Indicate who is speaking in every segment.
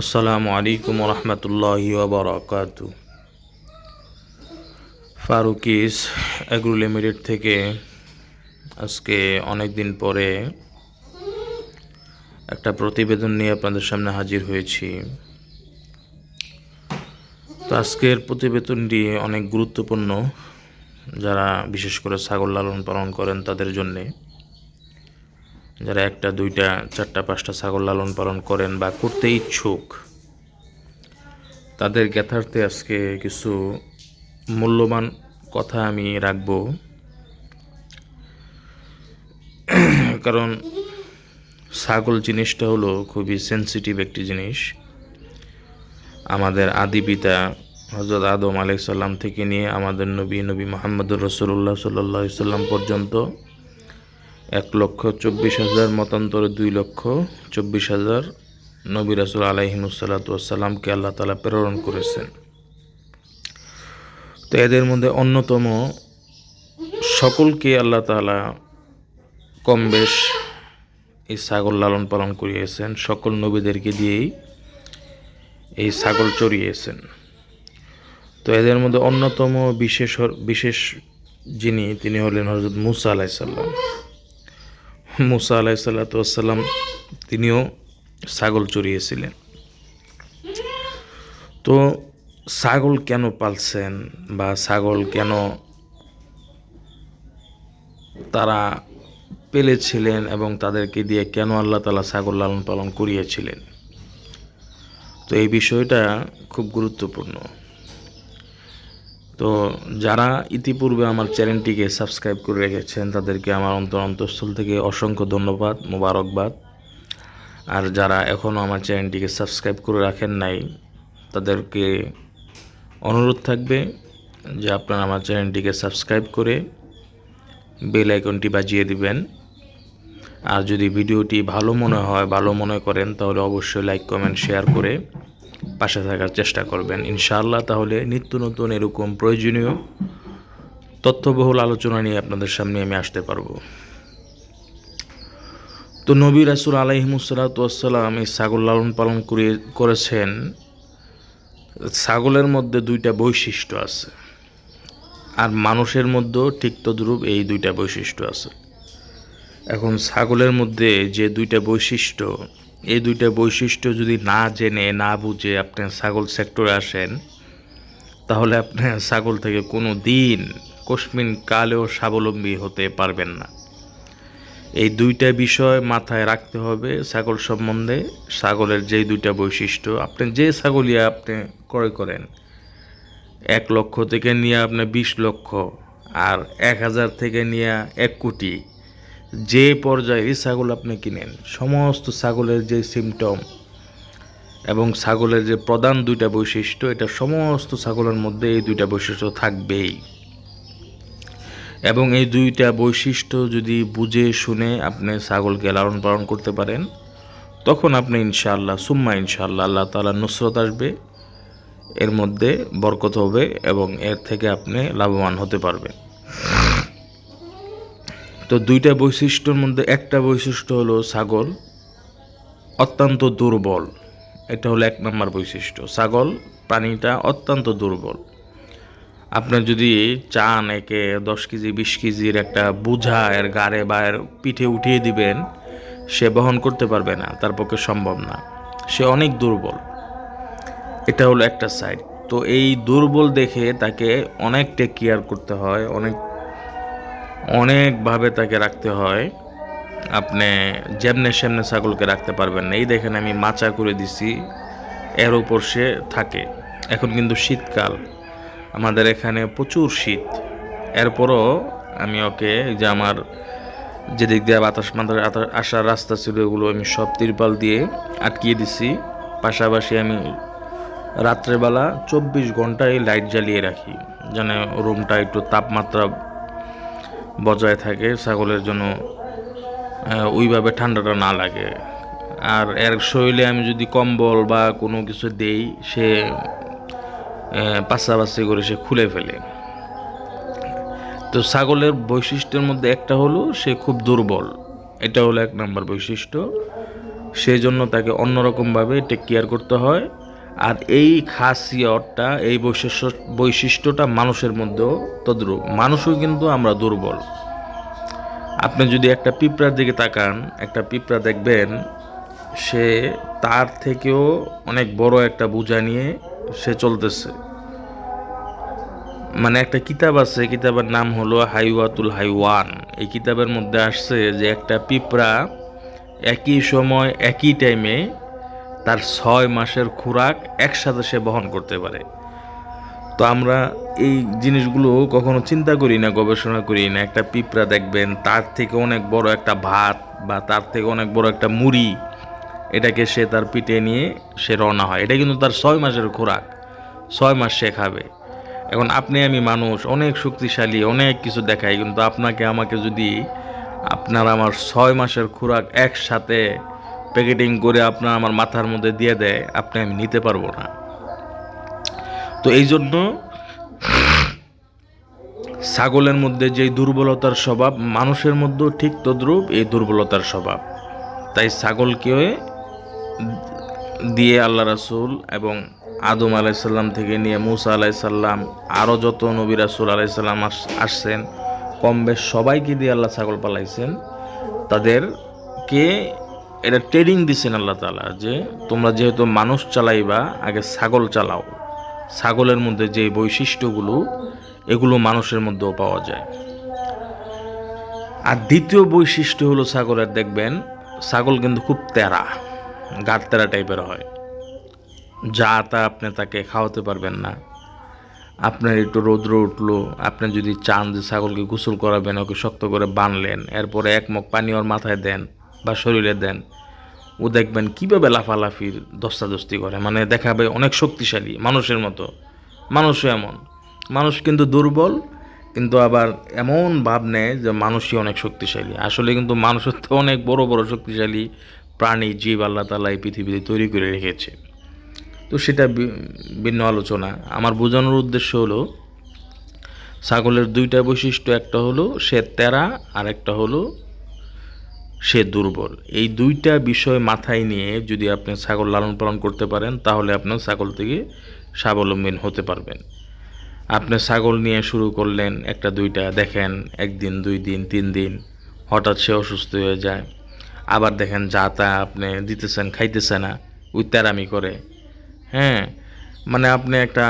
Speaker 1: আসসালামু আলাইকুম রহমতুল্লাহি বারাকাত ফারুকিস অ্যাগ্রো লিমিটেড থেকে আজকে অনেক দিন পরে একটা প্রতিবেদন নিয়ে আপনাদের সামনে হাজির হয়েছি। তো আজকের প্রতিবেদনটি অনেক গুরুত্বপূর্ণ যারা বিশেষ করে ছাগল লালন পালন করেন তাদের জন্যে। যারা একটা, দুইটা, চারটা, পাঁচটা ছাগল লালন পালন করেন বা করতে ইচ্ছুক, তাদের জ্ঞাতার্থে আজকে কিছু মূল্যবান কথা আমি রাখব। কারণ ছাগল জিনিসটা হলো খুবই সেন্সিটিভ একটি জিনিস। আমাদের আদি পিতা হজরত আদম আলাইসাল্লাম থেকে নিয়ে আমাদের নবী নবী মোহাম্মদুর রসুল্লাহ সাল্লাহ সাল্লাম পর্যন্ত এক লক্ষ চব্বিশ হাজার মতান্তরে দুই লক্ষ চব্বিশ হাজার নবী রাসুল আলাইহিমুসাল্লাতামকে আল্লাহ তালা প্রেরণ করেছেন। তো এদের মধ্যে অন্যতম সকলকে আল্লাহ তালা কম বেশ এই ছাগল লালন পালন করিয়েছেন, সকল নবীদেরকে দিয়েই এই ছাগল চড়িয়েছেন। তো এদের মধ্যে অন্যতম বিশেষ বিশেষ যিনি, তিনি হলেন হজরত মুসা আলাইসাল্লাম মুসা আলাহ সাল্লাতাম তিনিও ছাগল চড়িয়েছিলেন তো ছাগল কেন পালছেন বা ছাগল কেন তারা পেলেছিলেন এবং তাদেরকে দিয়ে কেন আল্লাহ তালা ছাগল লালন পালন করিয়েছিলেন? তো এই বিষয়টা খুব গুরুত্বপূর্ণ। তো যারা ইতিপূর্বে আমার চ্যানেলটিকে সাবস্ক্রাইব করে রেখেছেন, তাদেরকে আমার অন্তর অন্তঃস্থল থেকে অসংখ্য ধন্যবাদ, মোবারকবাদ। আর যারা এখনও আমার চ্যানেলটিকে সাবস্ক্রাইব করে রাখেন নাই, তাদেরকে অনুরোধ থাকবে যে আপনারা আমার চ্যানেলটিকে সাবস্ক্রাইব করে বেল আইকনটি বাজিয়ে দিবেন। আর যদি ভিডিওটি ভালো মনে হয়, ভালো মনে করেন, তাহলে অবশ্যই লাইক, কমেন্ট, শেয়ার করে পাশে থাকার চেষ্টা করবেন। ইনশাআল্লাহ তাহলে নিত্য নতুন এরকম প্রয়োজনীয় তথ্যবহুল আলোচনা নিয়ে আপনাদের সামনে আমি আসতে পারব। তো নবী রাসুল আলাইহিমুসালাতাম এই ছাগল লালন পালন করে, করেছেন। ছাগলের মধ্যে দুইটা বৈশিষ্ট্য আছে। আর মানুষের মধ্যেও ঠিক তদ্রূপ এই দুইটা বৈশিষ্ট্য আছে। এখন ছাগলের মধ্যে যে দুইটা বৈশিষ্ট্য এই দুইটা বৈশিষ্ট্য যদি না জেনে, না বুঝে আপনি ছাগল সেক্টরে আসেন, তাহলে আপনি ছাগল থেকে কোনো দিন কশ্মিন কালেও স্বাবলম্বী হতে পারবেন না। এই দুইটা বিষয় মাথায় রাখতে হবে ছাগল সম্বন্ধে। ছাগলের যে দুইটা বৈশিষ্ট্য, আপনি যে ছাগলিয়া আপনি ক্রয় করেন, এক লক্ষ থেকে নিয়ে আপনি বিশ লক্ষ, আর এক হাজার থেকে নিয়ে এক কোটি যে পর্যায়ে ছাগল আপনি কিনেন, সমস্ত ছাগলের যে সিমটম এবং ছাগলের যে প্রধান দুইটা বৈশিষ্ট্য, এটা সমস্ত ছাগলের মধ্যে এই দুইটা বৈশিষ্ট্য থাকবেই। এবং এই দুইটা বৈশিষ্ট্য যদি বুঝে শুনে আপনি ছাগলকে লালন পালন করতে পারেন, তখন আপনি ইনশাআল্লাহ, সুম্মা ইনশাআল্লাহ আল্লাহ তালা নুসরত আসবে, এর মধ্যে বরকত হবে এবং এর থেকে আপনি লাভবান হতে পারবেন। তো দুইটা বৈশিষ্ট্যর মধ্যে একটা বৈশিষ্ট্য হলো ছাগল অত্যন্ত দুর্বল। এটা হলো এক নম্বর বৈশিষ্ট্য। ছাগল প্রাণীটা অত্যন্ত দুর্বল। আপনি যদি চান একে দশ কেজি, বিশ কেজির একটা বোঝা এর গাড়ে বা এর পিঠে উঠিয়ে দিবেন, সে বহন করতে পারবে না, তার পক্ষে সম্ভব না। সে অনেক দুর্বল। এটা হলো একটা সাইড তো এই দুর্বল দেখে তাকে অনেক টেক কেয়ার করতে হয়, অনেক অনেকভাবে তাকে রাখতে হয়। আপনি যেমনে সেমনে ছাগলকে রাখতে পারবেন না। এই দেখেন আমি মাচা করে দিছি, এর উপর সে থাকে। এখন কিন্তু শীতকাল। আমাদের এখানে প্রচুর শীত। এরপরও আমি ওকে যে আমার যেদিক দিয়ে বাতাস মাথার আসার রাস্তা ছিল ওগুলো আমি সব তিরপাল দিয়ে আটকিয়ে দিছি। পাশাপাশি আমি রাত্রেবেলা চব্বিশ ঘন্টায় লাইট জ্বালিয়ে রাখি। যেন রুমটা একটু তাপমাত্রা বজায় থাকে, ছাগলের জন্য ওইভাবে ঠান্ডাটা না লাগে। আর এর শরীরে আমি যদি কম্বল বা কোনো কিছু দেই, সে পাশাপাশি করে সে খুলে ফেলে। তো ছাগলের বৈশিষ্ট্যের মধ্যে একটা হলো, সে খুব দুর্বল। এটা হলো এক নম্বর বৈশিষ্ট্য। সেই জন্য তাকে অন্যরকমভাবে টেক কেয়ার করতে হয়। আর এই খাসিয়তটা, এই বৈশিষ্ট্য, বৈশিষ্ট্যটা মানুষের মধ্যেও তদ্রূপ। মানুষও কিন্তু আমরা দুর্বল। আপনি যদি একটা পিঁপড়ার দিকে তাকান, একটা পিঁপড়া দেখবেন, সে তার থেকেও অনেক বড় একটা বোঝা নিয়ে সে চলতেছে। মানে একটা কিতাব আছে, কিতাবের নাম হলো হাইওয়াতুল হাইওয়ান। এই কিতাবের মধ্যে আসছে যে একটা পিঁপড়া একই সময়, একই টাইমে তার ছয় মাসের খোরাক একসাথে সে বহন করতে পারে। তো আমরা এই জিনিসগুলো কখনো চিন্তা করি না, গবেষণা করি না। একটা পিঁপড়া দেখবেন, তার থেকে অনেক বড় একটা ভাত বা তার থেকে অনেক বড় একটা মুড়ি, এটাকে সে তার পিঠে নিয়ে সে রওনা হয়। এটা কিন্তু তার ছয় মাসের খোরাক, ছয় মাস সে খাবে। এখন আপনি আমি মানুষ, অনেক শক্তিশালী, অনেক কিছু দেখাই, কিন্তু আপনাকে আমাকে যদি আপনার আমার ছয় মাসের খোরাক একসাথে প্যাকেটিং করে আপনার আমার মাথার মধ্যে দিয়ে দেয়, আপনি আমি নিতে পারব না। তো এই জন্য ছাগলের মধ্যে যে দুর্বলতার স্বভাব, মানুষের মধ্যেও ঠিক তদ্রূপ এই দুর্বলতার স্বভাব। তাই ছাগলকে দিয়ে আল্লাহ রাসুল এবং আদম আলাইসাল্লাম থেকে নিয়ে মুসা আলাইসাল্লাম আরও যত নবী রাসুল আলাইসাল্লাম আসছেন কম বেশ সবাইকে দিয়ে আল্লাহ ছাগল পালাইছেন। তাদেরকে এটা ট্রেনিং দিচ্ছেন আল্লাহ তালা যে তোমরা যেহেতু মানুষ চালাইবা, আগে ছাগল চালাও। ছাগলের মধ্যে যে বৈশিষ্ট্যগুলো, এগুলো মানুষের মধ্যেও পাওয়া যায়। আর দ্বিতীয় বৈশিষ্ট্য হলো ছাগলের, দেখবেন ছাগল কিন্তু খুব তেরা গাঢ় তেরা টাইপের হয়। যা তা আপনি তাকে খাওয়াতে পারবেন না। আপনার একটু রৌদ্র উঠল, আপনি যদি চান যে ছাগলকে গোসল করাবেন, ওকে শক্ত করে বানলেন, এরপরে এক মুখ পানি ওর মাথায় দেন বা শরীরে দেন ও দেখবেন কীভাবে লাফালাফির দস্তাদস্তি করে। মানে দেখাবে অনেক শক্তিশালী, মানুষের মতো। মানুষও এমন। মানুষ কিন্তু দুর্বল, কিন্তু আবার এমন ভাব নেয় যে মানুষই অনেক শক্তিশালী। আসলে কিন্তু মানুষের তো অনেক বড় বড় শক্তিশালী প্রাণী, জীব আল্লাহ তালা এই পৃথিবীতে তৈরি করে রেখেছে। তো সেটা ভিন্ন আলোচনা। আমার বোঝানোর উদ্দেশ্য হলো, ছাগলের দুইটা বৈশিষ্ট্য, একটা হলো সে তেরা আর একটা হলো সে দুর্বল। এই দুইটা বিষয় মাথায় নিয়ে যদি আপনি ছাগল লালন পালন করতে পারেন, তাহলে আপনার ছাগল থেকে স্বাবলম্বী হতে পারবেন। আপনি ছাগল নিয়ে শুরু করলেন একটা দুইটা, দেখেন একদিন, দুই দিন, তিন দিন, হঠাৎ সে অসুস্থ হয়ে যায়। আবার দেখেন যা তা আপনি দিতেছেন, খাইতেছে না, ওই তেরামি করে। হ্যাঁ মানে আপনি একটা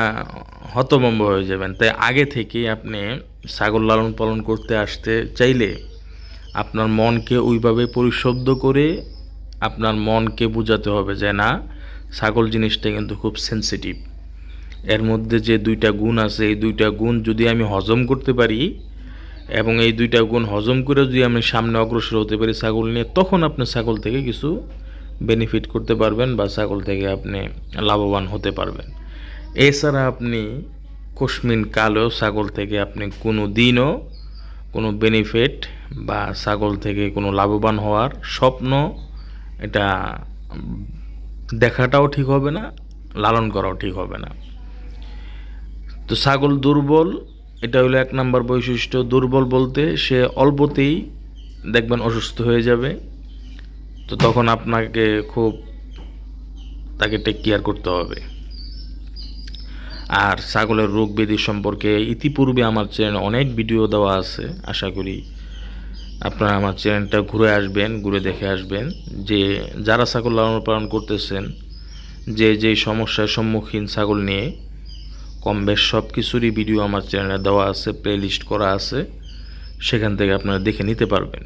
Speaker 1: হতভম্ব হয়ে যাবেন। তাই আগে থেকে আপনি ছাগল লালন পালন করতে আসতে চাইলে আপনার মনকে ওইভাবে পরিশুদ্ধ করে আপনার মনকে বোঝাতে হবে যে না, ছাগল জিনিসটা কিন্তু খুব সেন্সিটিভ এর মধ্যে যে দুইটা গুণ আছে, এই দুইটা গুণ যদি আমি হজম করতে পারি এবং এই দুইটা গুণ হজম করে যদি আমি সামনে অগ্রসর হতে পারি ছাগল নিয়ে, তখন আপনি ছাগল থেকে কিছু বেনিফিট করতে পারবেন বা ছাগল থেকে আপনি লাভবান হতে পারবেন। এছাড়া আপনি কশ্মিন কালেও ছাগল থেকে আপনি কোনো দিনও কোনো বেনিফিট বা ছাগল থেকে কোনো লাভবান হওয়ার স্বপ্ন, এটা দেখাটাও ঠিক হবে না, লালন করাও ঠিক হবে না। তো ছাগল দুর্বল, এটা হলো এক নম্বর বৈশিষ্ট্য। দুর্বল বলতে সে অল্পতেই দেখবেন অসুস্থ হয়ে যাবে। তো তখন আপনাকে খুব তাকে টেক কেয়ার করতে হবে। আর ছাগলের রোগ ব্যাধি সম্পর্কে ইতিপূর্বে আমার চ্যানেলে অনেক ভিডিও দেওয়া আছে, আশা করি আপনারা আমার চ্যানেলটা ঘুরে আসবেন, ঘুরে দেখে আসবেন যে যারা ছাগল লালন পালন করতেছেন, যে যে সমস্যার সম্মুখীন ছাগল নিয়ে কম বেশ সব কিছুরই ভিডিও আমার চ্যানেলে দেওয়া আছে প্লে লিস্ট করা আছে, সেখান থেকে আপনারা দেখে নিতে পারবেন।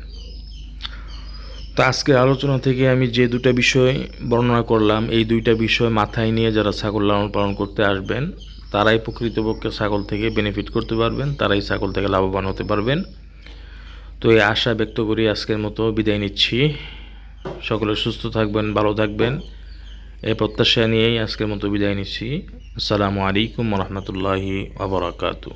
Speaker 1: তো আজকের আলোচনা থেকে আমি যে দুটা বিষয় বর্ণনা করলাম, এই দুইটা বিষয় মাথায় নিয়ে যারা ছাগল লালন পালন করতে আসবেন, তারাই প্রকৃতপক্ষে ছাগল থেকে বেনিফিট করতে পারবেন, তারাই ছাগল থেকে লাভবান হতে পারবেন। তো এই আশা ব্যক্ত করি আজকের মতো বিদায় নিচ্ছি। সকলে সুস্থ থাকবেন, ভালো থাকবেন। এই প্রত্যাশা নিয়েই আজকের মতো বিদায় নিচ্ছি। আসসালামু আলাইকুম রহমতুল্লাহি আবরাকাতু